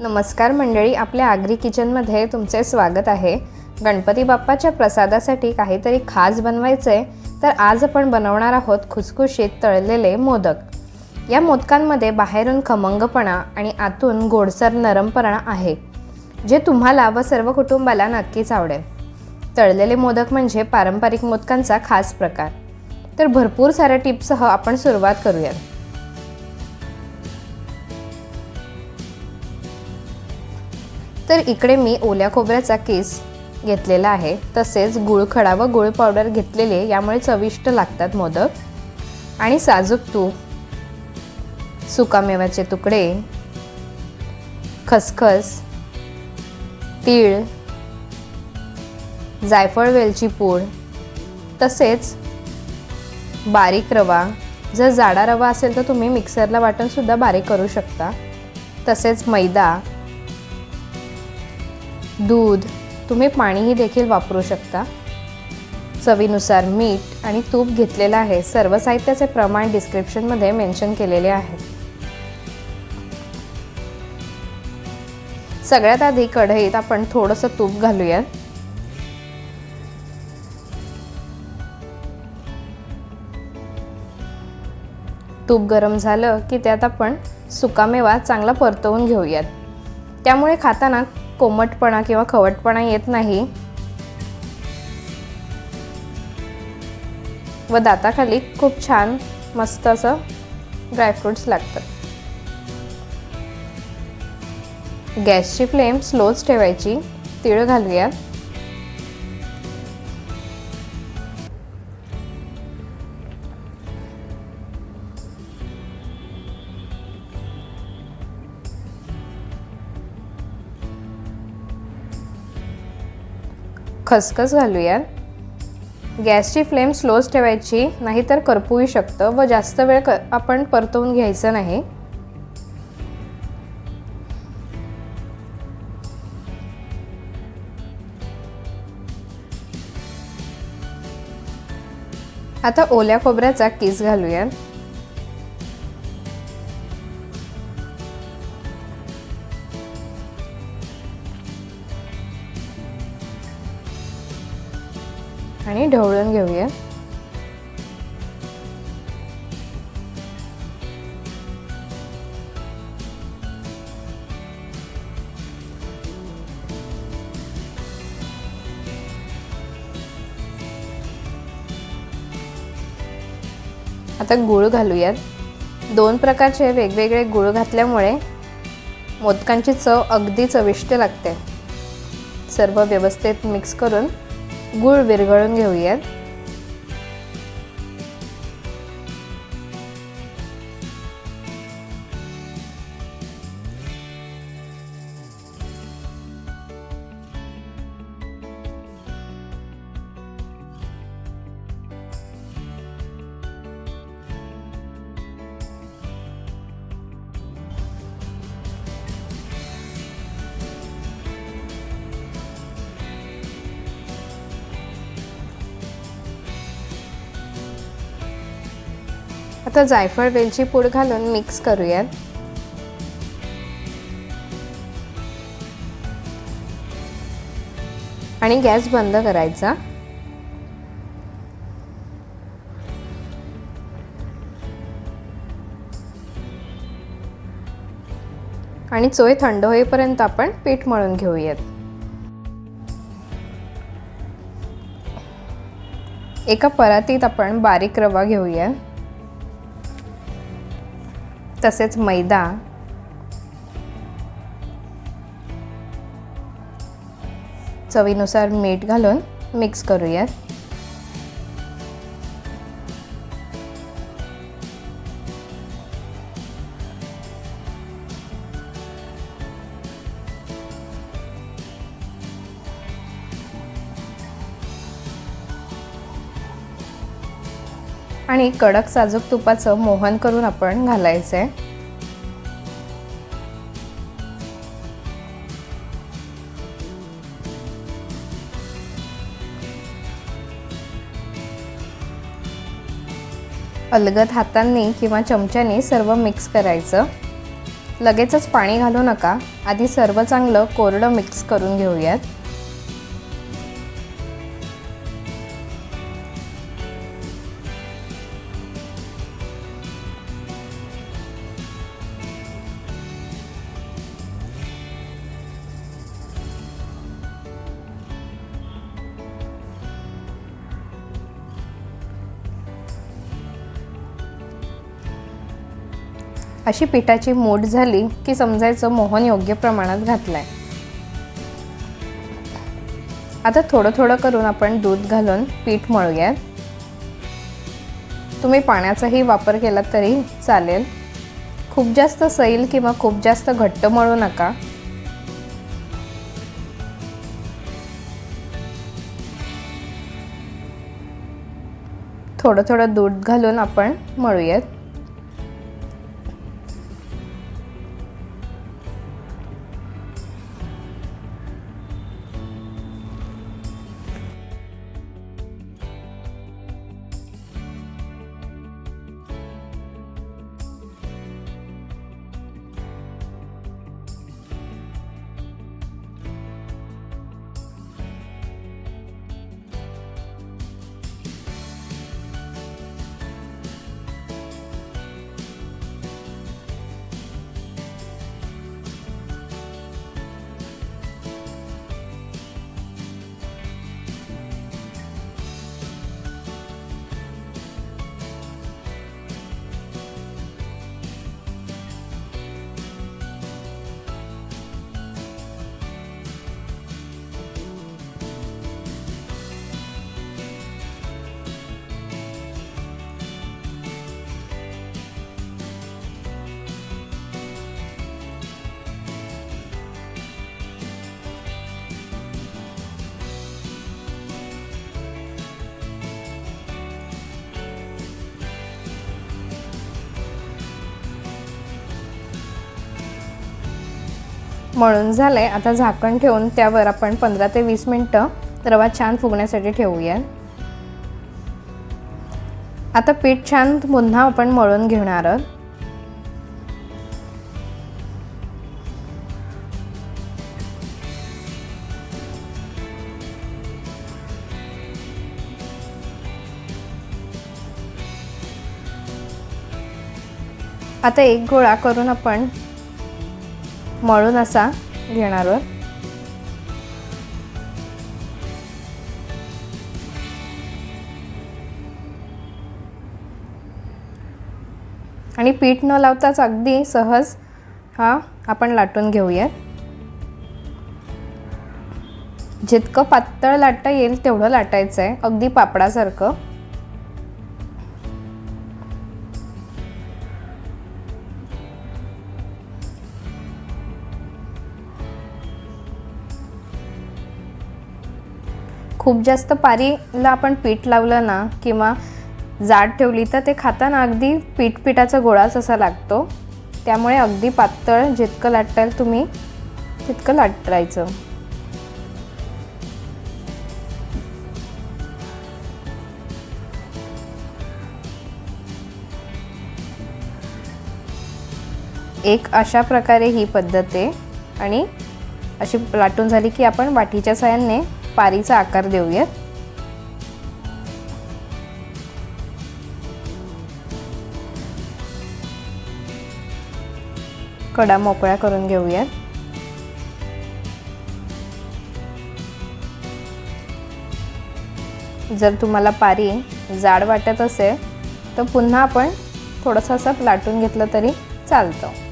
नमस्कार मंडळी आपल्या आगरी किचनमध्ये तुमचे स्वागत आहे. गणपती बाप्पाच्या प्रसादासाठी काहीतरी खास बनवायचं आहे तर आज आपण बनवणार आहोत खुसखुशीत तळलेले मोदक. या मोदकांमध्ये बाहेरून खमंगपणा आणि आतून गोडसर नरमपणा आहे जे तुम्हाला व सर्व कुटुंबाला नक्कीच आवडेल. तळलेले मोदक म्हणजे पारंपरिक मोदकांचा खास प्रकार. तर भरपूर साऱ्या टिप्ससह आपण सुरुवात करूयात. तर इकडे मी ओल्या खोबऱ्याचा केस घेतलेला आहे. तसेच गुळखडा व गुळ पावडर घेतलेले यामुळे चविष्ट लागतात मोदक. आणि साजूक तूप सुकामेव्याचे तुकडे खसखस तीळ जायफळ वेलची पूड तसेच बारीक रवा. जर जाडा रवा असेल तर तुम्ही मिक्सरला वाटणसुद्धा बारीक करू शकता. तसेच मैदा. दूध. तुम्ही पाणीही देखील वापरू शकता. चवीनुसार मीठ आणि तूप घेतलेलं आहे. सर्व साहित्याचे प्रमाण डिस्क्रिप्शनमध्ये मेन्शन केलेले आहे. सगळ्यात आधी कढईत आपण थोडंसं तूप घालूयात. तूप गरम झालं की त्यात आपण सुकामेवा चांगला परतवून घेऊयात. त्यामुळे खाताना कोमटपणा किंवा खवटपणा येत नाही. व दाताखाली खूप छान मस्त असं ड्रायफ्रुट्स लागतात. गॅसची फ्लेम स्लोच ठेवायची तिळ घालूयात. खसखस घालूयात गॅसची फ्लेम स्लोच ठेवायची नाहीतर करपूही शकतं व जास्त वेळ क आपण परतवून घ्यायचं नाही. आता ओल्या खोबऱ्याचा किस घालूयात आणि ढवळून घेऊया. आता गूळ घालूयात. दोन प्रकारचे वेगवेगळे गूळ घातल्यामुळे मोदकांची चव अगदी चविष्ट लागते. सर्व व्यवस्थित मिक्स करून गूळ विरघळून घेऊयात. जायफळ वेलची पूड घालून मिक्स करूयात. आणि गॅस बंद करायचा. आणि चोय थंड होईपर्यंत आपण पीठ मळून घेऊयात. एका परातीत आपण बारीक रवा घेऊया तसेच मैदा. चवीनुसार मीठ घालून मिक्स करूयात. आणि कडक साजूक तुपाचं मोहन करून आपण घालायचं आहे अलगद हातांनी किंवा चमच्यानी सर्व मिक्स करायचं. लगेचच पाणी घालू नका. आधी सर्व चांगलं कोरडं मिक्स करून घेऊयात. अशी पिठाची मूठ झाली की समजायचं मोहन योग्य प्रमाणात घातलाय. आता थोडं थोडं करून आपण दूध घालून पीठ मळूयात. तुम्ही पाण्याचाही वापर केला तरी चालेल. खूप जास्त सैल किंवा खूप जास्त घट्ट मळू नका. थोडं थोडं दूध घालून आपण मळूयात. मळून झालं आहे आता झाकण ठेवून त्यावर आपण पंधरा ते वीस मिनटं रवा छान फुगण्यासाठी ठेवूया. आता पीठ छान पुन्हा आपण मळून घेणार आहोत. आता एक गोळा करून आपण मळून असा घेणार आहोत. आणि पीठ न लावताच अगदी सहज हा आपण लाटून घेऊयात. जितकं पातळ लाटता येईल तेवढं लाटायचं आहे अगदी पापडासारखं. खूप जास्त पारीला आपण पीठ लावलं ना किंवा जाड ठेवली तर ते खाताना अगदी पीठ पिठाचा गोळाच असा लागतो. त्यामुळे अगदी पातळ जितकं लाटाल तुम्ही तितकं लाटायचं एक अशा प्रकारे ही पद्धत आहे आणि अशी लाटून झाली की आपण वाटीच्या साह्याने पारीचा आकार देऊयात कडा मोकळ्या करून घेऊयात जर तुम्हाला पारी जाड वाटत असेल तर पुन्हा आपण थोडंसं असं लाटून घेतलं तरी चालतं.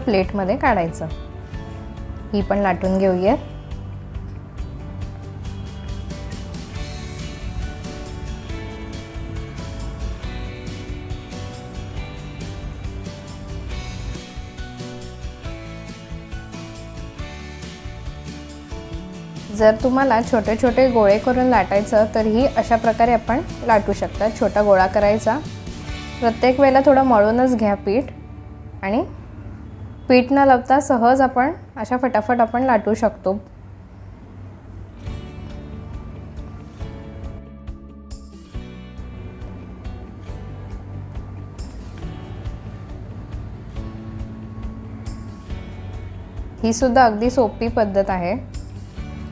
प्लेटमध्ये काढायचं. ही पण लाटून घेऊयात. जर तुम्हाला छोटे छोटे गोळे करून लाटायचं तर ही अशा प्रकारे आपण लाटू शकता. छोटा गोळा करायचा. प्रत्येक वेळेला थोडं मळूनच घ्या पीठ आणि पीठ न लावता सहज आपण अशा फटाफट आपण लाटू शकतो. ही सुद्धा अगदी सोपी पद्धत आहे.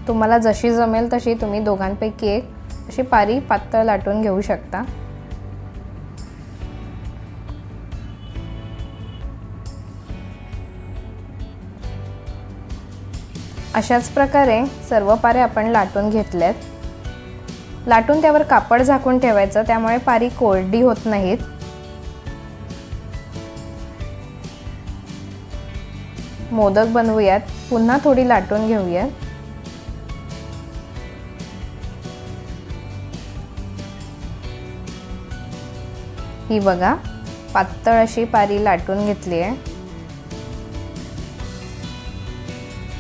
तुम्हाला जशी जमेल तशी तुम्ही दोघांपैकी एक अशी पारी पातळ लाटून घेऊ शकता. अशाच प्रकारे सर्व पारे आपण लाटून घेतल्यात लाटून त्यावर कापड झाकून ठेवायचं त्यामुळे पारी कोरडी होत नाहीत. मोदक बनवूयात. पुन्हा थोडी लाटून घेऊयात. ही बघा पातळ अशी पारी लाटून घेतली आहे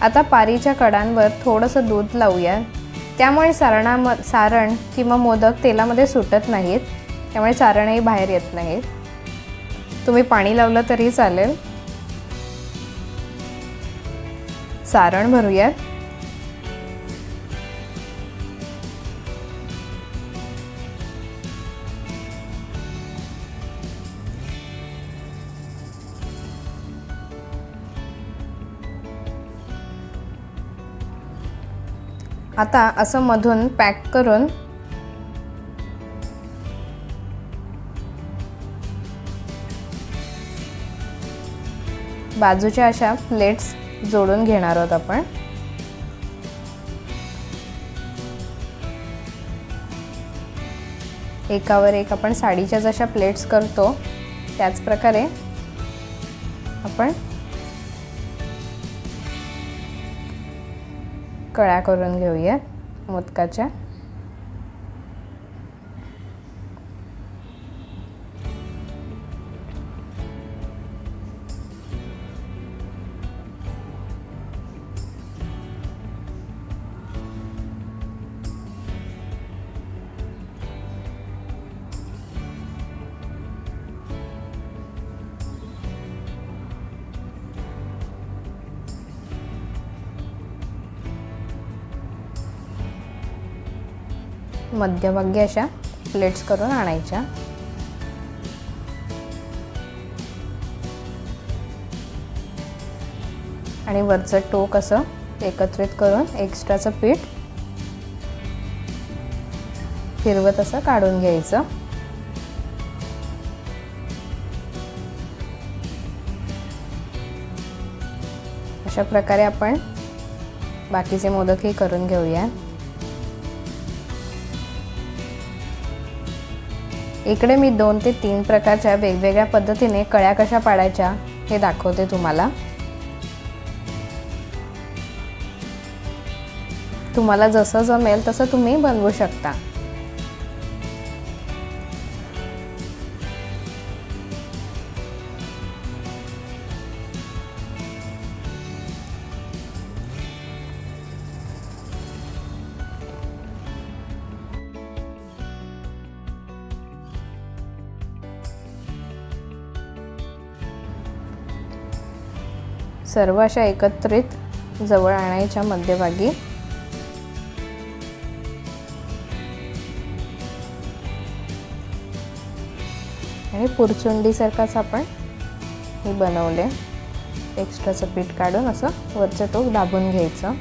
आता पारीच्या कडांवर थोडंसं दूध लावूया. त्यामुळे सारणाम सारण किंवा मोदक तेलामध्ये सुटत नाहीत. त्यामुळे सारणही बाहेर येत नाहीत. तुम्ही पाणी लावलं तरी चालेल. सारण भरूयात. आता असं मधून पॅक करून बाजूच्या अशा प्लेट्स जोडून घेणार आहोत आपण. एकावर एक आपण साडीच्या जशा प्लेट्स करतो त्याच प्रकारे आपण कळ्या करून घेऊया मोदकाच्या. मध्यभागी अशा प्लेट्स करून आणायच्या. आणि वरचं टोक असं एकत्रित करून एक्स्ट्राचं पीठ फिरवत असं काढून घ्यायचं. अशा प्रकारे आपण बाकीचे मोदकही करून घेऊया इकडे मी दोन ते तीन प्रकारच्या वेगवेगळ्या पद्धतीने कळ्या कशा पाडायच्या हे दाखवते तुम्हाला. तुम्हाला जसं जमेल तसं तुम्ही बनवू शकता. सर्व अशा एकत्रित जवळ आणायच्या मध्यभागी. आणि पुरचुंडीसारखाच आपण हे बनवले. एक्स्ट्राचं पीठ काढून असं वरचं टोक दाबून घ्यायचं.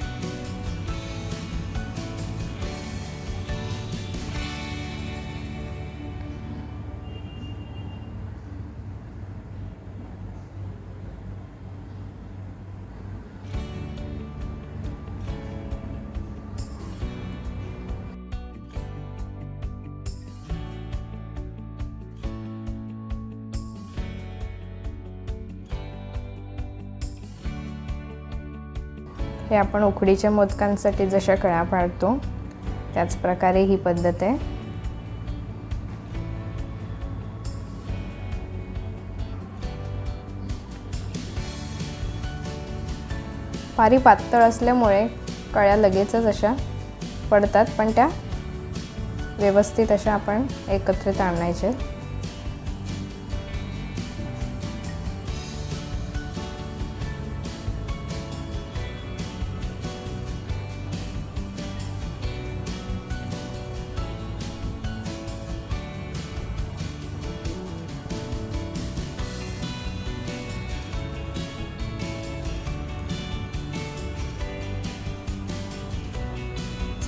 हे आपण उकडीच्या मोदकांसाठी जशा कळ्या पाडतो त्याच प्रकारे ही पद्धत आहे. पारी पातळ असल्यामुळे कळ्या लगेचच अशा पडतात पण त्या व्यवस्थित अशा आपण एकत्रित आणायचे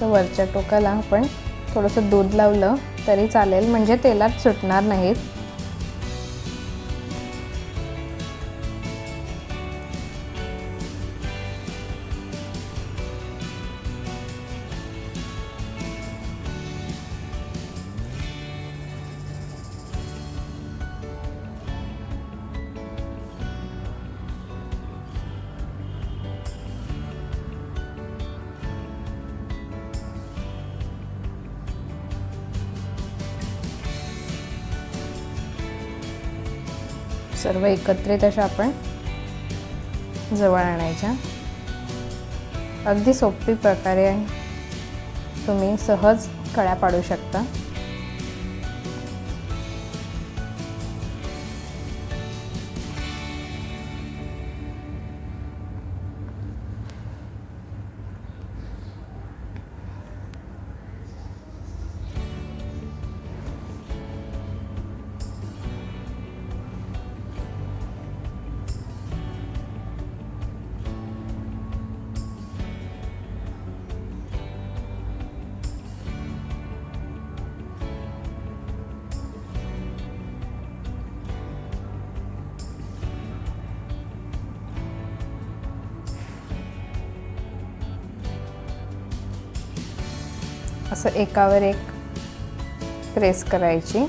वरच्या टोकाला आपण थोडंसं दूध लावलं तरी चालेल. म्हणजे तेलात सुटणार नाहीत. सर्व एकत्रित अशा आपण जवळ आणायच्या. अगदी सोपी प्रकारे आहे. तुम्ही सहज कळ्या पाडू शकता. असं एकावर एक प्रेस करायची.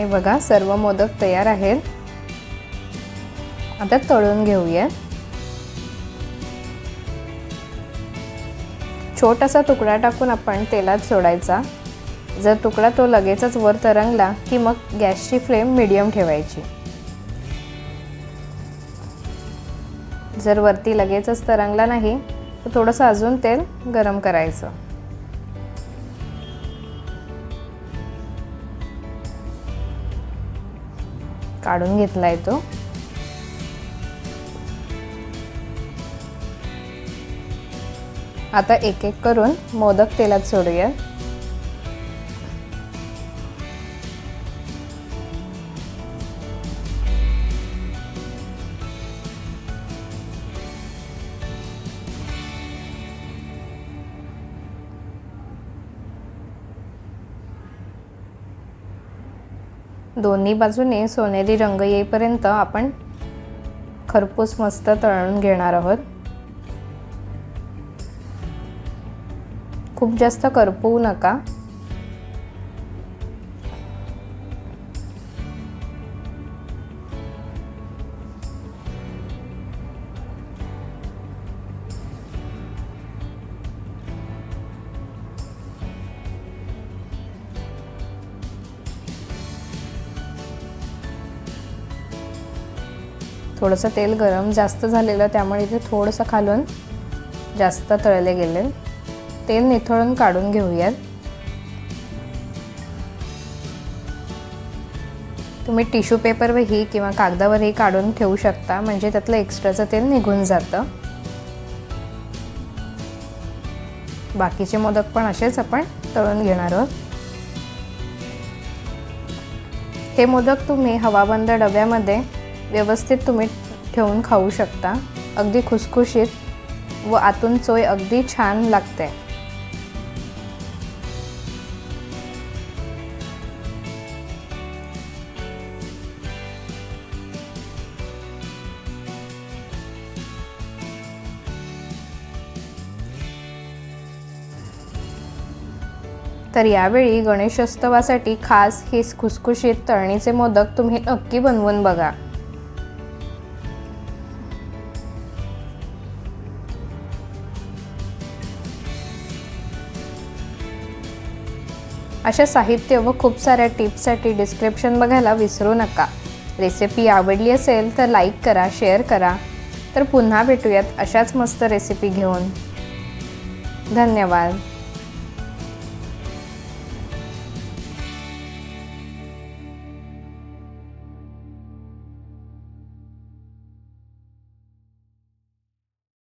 हे बघा सर्व मोदक तयार आहेत. आता तळून घेऊया. छोटासा तुकडा टाकून आपण तेलात सोडायचा. जर तुकडा तो लगेचच वर तरंगला की मग गॅसची फ्लेम मिडियम ठेवायची. जर वरती लगेचच तरंगला नाही तर थोडंसं अजून तेल गरम करायचं. काढून घेतलाय तो. आता एक एक करून मोदक तेलात सोडूया. दोन्ही बाजूने सोनेरी रंग येईपर्यंत आपण खरपूस मस्त तळून घेणार आहोत. खूप जास्त करपवू नका. थोडंसं तेल गरम जास्त झालेलं त्यामुळे इथे थोडंसं खालून जास्त तळले गेले. तेल निथळून काढून घेऊयात. तुम्ही टिश्यू पेपरवरही किंवा कागदावरही काढून ठेवू शकता म्हणजे त्यातलं एक्स्ट्राचं तेल निघून जातं. बाकीचे मोदक पण असेच आपण तळून घेणार आहोत. हे मोदक तुम्ही हवाबंद डब्यामध्ये व्यवस्थित तुम्ही ठेवून खाऊ शकता. अगदी खुसखुशीत व आतून चोय अगदी छान लागते. तर यावेळी गणेशोत्सवासाठी खास हे खुसखुशीत तळणीचे मोदक तुम्ही नक्की बनवून बघा. अशा साहित्य व खूप साऱ्या टिप्ससाठी डिस्क्रिप्शन बघायला विसरू नका. रेसिपी आवडली असेल तर लाईक करा शेअर करा. तर पुन्हा भेटूयात अशाच मस्त रेसिपी घेऊन. धन्यवाद.